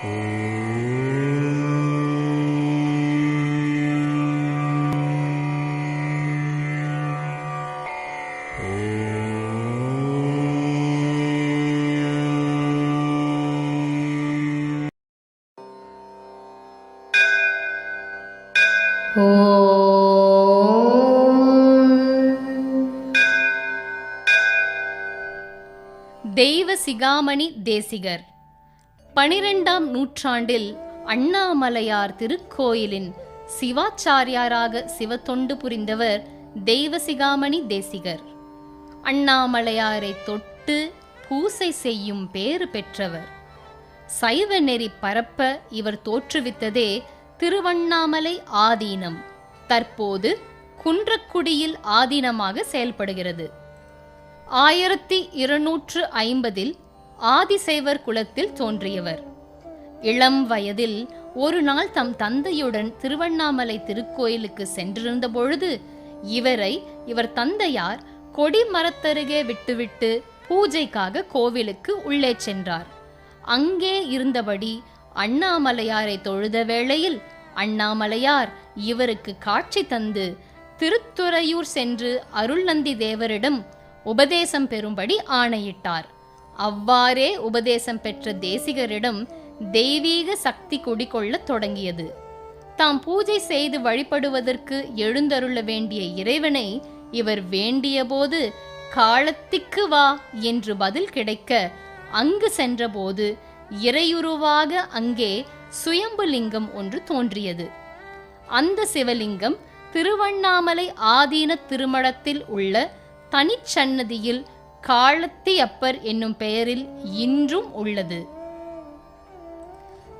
தெய்வ சிகாமணி தேசிகர் பனிரெண்டாம் நூற்றாண்டில் அண்ணாமலையார் திருக்கோயிலின் சிவாச்சாரியாராக சிவத்தொண்டு புரிந்தவர் தெய்வசிகாமணி தேசிகர். அண்ணாமலையாரை தொட்டு பூசை செய்யும் பேறு பெற்றவர். சைவ நெறி பரப்ப இவர் தோற்றுவித்ததே திருவண்ணாமலை ஆதீனம். தற்போது குன்றக்குடியில் ஆதீனமாக செயல்படுகிறது. ஆயிரத்தி இருநூற்று ஐம்பதில் ஆதிசைவர் குலத்தில் தோன்றியவர். இளம் வயதில் ஒரு நாள் தம் தந்தையுடன் திருவண்ணாமலை திருக்கோயிலுக்கு சென்றிருந்த பொழுது இவரை இவர் தந்தையார் கொடி மரத்தருகே விட்டுவிட்டு பூஜைக்காக கோவிலுக்கு உள்ளே சென்றார். அங்கே இருந்தபடி அண்ணாமலையாரை தொழுத வேளையில் அண்ணாமலையார் இவருக்கு காட்சி தந்து திருத்துறையூர் சென்று அருள்நந்தி தேவரிடம் உபதேசம் பெறும்படி ஆணையிட்டார். அவ்வாறே உபதேசம் பெற்ற தேசிகரிடம் தெய்வீக சக்தி குடிகொள்ளத் தொடங்கியது. தாம் பூஜை செய்து வழிபடுவதற்கு எழுந்தருள வேண்டிய இறைவனை இவர் வேண்டியபோது காலத்திக்கு வா என்று பதில் கிடைக்க அங்கு சென்றபோது இறையுருவாக அங்கே சுயம்புலிங்கம் ஒன்று தோன்றியது. அந்த சிவலிங்கம் திருவண்ணாமலை ஆதீன திருமணத்தில் உள்ள தனிச்சன்னதியில் காளத்தியப்பர் என்னும் பெயரில் இன்றும் உள்ளது.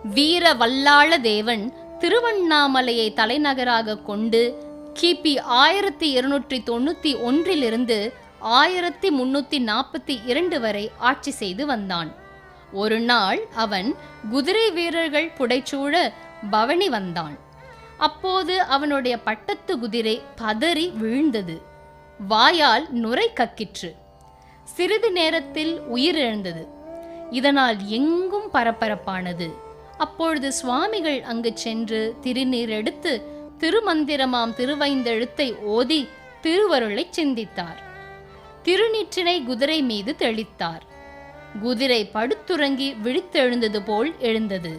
வீர வல்லாள தேவன் திருவண்ணாமலையை தலைநகராக கொண்டு கிபி ஆயிரத்தி இருநூற்றி தொண்ணூத்தி ஒன்றிலிருந்து ஆயிரத்தி முன்னூத்தி நாற்பத்தி இரண்டு வரை ஆட்சி செய்து வந்தான். ஒரு நாள் அவன் குதிரை வீரர்கள் புடைச்சூழ பவனி வந்தான். அப்போது அவனுடைய பட்டத்து குதிரை பதறி விழுந்தது. வாயால் நுரை கக்கிற்று. சிறிது நேரத்தில் உயிரிழந்தது. இதனால் எங்கும் பரபரப்பானது. அப்பொழுது சுவாமிகள் அங்கு சென்று திருநீர் எடுத்து திருமந்திரமாம் திருவைந்தெழுத்தை ஓதி திருவருளை சிந்தித்தார். திருநீற்றினை குதிரை மீது தெளித்தார். குதிரை படுத்துறங்கி விழித்தெழுந்தது போல் எழுந்தது.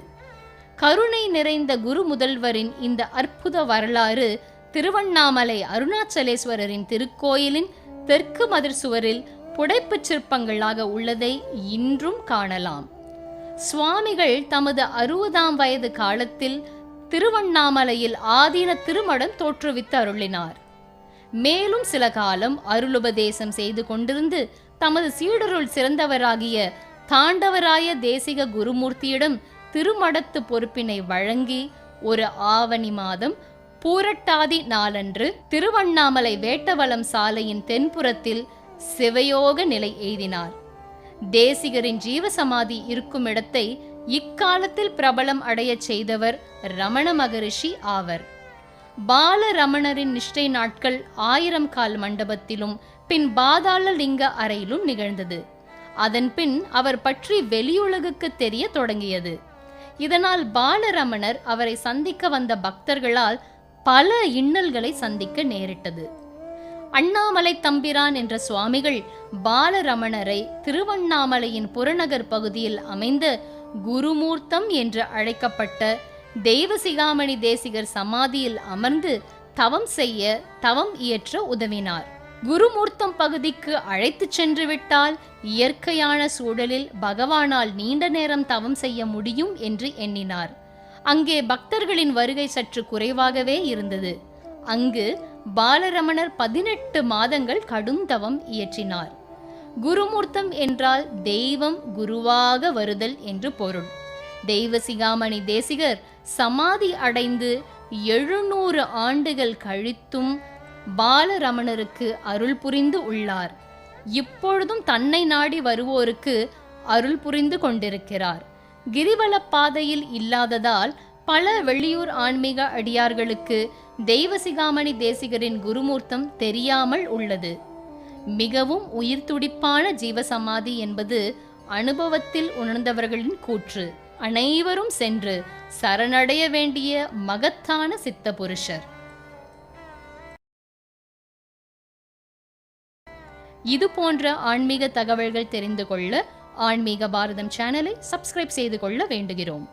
கருணை நிறைந்த குரு முதல்வரின் இந்த அற்புத வரலாறு திருவண்ணாமலை அருணாச்சலேஸ்வரரின் திருக்கோயிலின் தெற்கு மதிர் சுவரில் புடைப்பு சிற்பங்களாக உள்ளதை இன்றும் காணலாம். சுவாமிகள் தமது அறுபதாம் வயது காலத்தில் திருவண்ணாமலையில் ஆதீன திருமடம் தோற்றுவித்து அருளினார். மேலும் சில காலம் அருளுபதேசம் செய்து கொண்டிருந்து தமது சீடருள் சிறந்தவராகிய தாண்டவராய தேசிக குருமூர்த்தியிடம் திருமடத்து பொறுப்பினை வழங்கி ஒரு ஆவணி மாதம் பூரட்டாதி நாளன்று திருவண்ணாமலை வேட்டவலம் சாலையின் தென்புறத்தில் சிவயோக நிலை எய்தினார். தேசிகரின் ஜீவசமாதி இருக்கும் இடத்தை இக்காலத்தில் பிரபலம் அடையச் செய்தவர் ரமண மகரிஷி ஆவர். பாலரமணரின் நிஷ்டை நாட்கள் ஆயிரம் கால் மண்டபத்திலும் பின் பாதாள லிங்க அறையிலும் நிகழ்ந்தது. அதன்பின் அவர் பற்றி வெளியுலகுக்கு தெரிய தொடங்கியது. இதனால் பாலரமணர் அவரை சந்திக்க வந்த பக்தர்களால் பல இன்னல்களை சந்திக்க நேரிட்டது. அண்ணாமலை தம்பிரான் என்ற சுவாமிகள் பாலரமணரை திருவண்ணாமலையின் புறநகர் பகுதியில் அமைந்த குருமூர்த்தம் என்று அழைக்கப்பட்ட தெய்வசிகாமணி தேசிகர் சமாதியில் அமர்ந்து தவம் செய்ய தவம் இயற்ற உதவினார். குருமூர்த்தம் பகுதிக்கு அழைத்துச் சென்று விட்டால் இயற்கையான சூழலில் பகவானால் நீண்ட நேரம் தவம் செய்ய முடியும் என்று எண்ணினார். அங்கே பக்தர்களின் வருகை சற்று குறைவாகவே இருந்தது. அங்கு பாலரமணர் பதினெட்டு மாதங்கள் கடும் தவம் இயற்றினார். குருமூர்த்தம் என்றால் தெய்வம் குருவாக வருதல் என்று பொருள். தெய்வ சிகாமணி தேசிகர் சமாதி அடைந்து எழுநூறு ஆண்டுகள் கழித்தும் பாலரமணருக்கு அருள் புரிந்து உள்ளார். இப்பொழுதும் தன்னை நாடி வருவோருக்கு அருள் புரிந்து கொண்டிருக்கிறார். கிரிவல பாதையில் இல்லாததால் பல வெளியூர் ஆன்மீக அடியார்களுக்கு தெய்வசிகாமணி தேசிகரின் குருமூர்த்தம் தெரியாமல் உள்ளது. மிகவும் உயிர் துடிப்பான ஜீவசமாதி என்பது அனுபவத்தில் உணர்ந்தவர்களின் கூற்று. அனைவரும் சென்று சரணடைய வேண்டிய மகத்தான சித்த புருஷர். இது போன்ற ஆன்மீக தகவல்கள் தெரிந்து கொள்ள ஆன்மீக பாரதம் சேனலை சப்ஸ்கிரைப் செய்து கொள்ள வேண்டுகிறோம்.